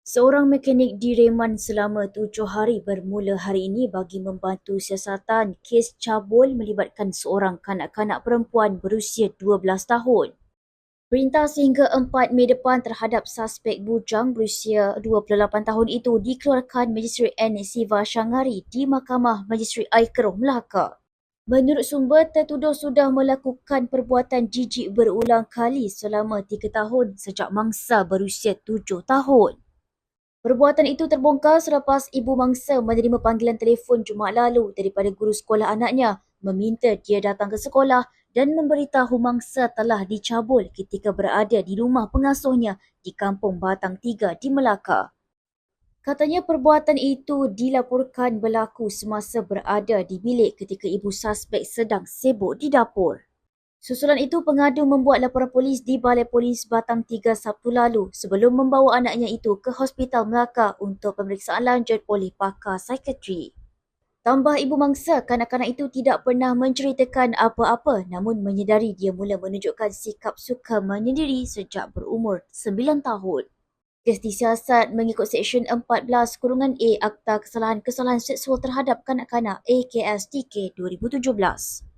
Seorang mekanik direman selama tujuh hari bermula hari ini bagi membantu siasatan kes cabul melibatkan seorang kanak-kanak perempuan berusia 12 tahun. Perintah sehingga 4 Mei depan terhadap suspek bujang berusia 28 tahun itu dikeluarkan Magistrate N. Siva Shangari di Mahkamah Magistrate Aikeroh Melaka. Menurut sumber, tertuduh sudah melakukan perbuatan jijik berulang kali selama tiga tahun sejak mangsa berusia tujuh tahun. Perbuatan itu terbongkar selepas ibu mangsa menerima panggilan telefon Jumaat lalu daripada guru sekolah anaknya meminta dia datang ke sekolah dan memberitahu mangsa telah dicabul ketika berada di rumah pengasuhnya di Kampung Batang Tiga di Melaka. Katanya perbuatan itu dilaporkan berlaku semasa berada di bilik ketika ibu suspek sedang sibuk di dapur. Susulan itu, pengadu membuat laporan polis di Balai Polis Batang Tiga Sabtu lalu sebelum membawa anaknya itu ke Hospital Melaka untuk pemeriksaan lanjut oleh pakar psikiatri. Tambah ibu mangsa, kanak-kanak itu tidak pernah menceritakan apa-apa namun menyedari dia mula menunjukkan sikap suka menyendiri sejak berumur 9 tahun. Kes disiasat mengikut Seksyen 14 Kurungan A Akta Kesalahan-Kesalahan Seksual Terhadap Kanak-Kanak AKS TK 2017.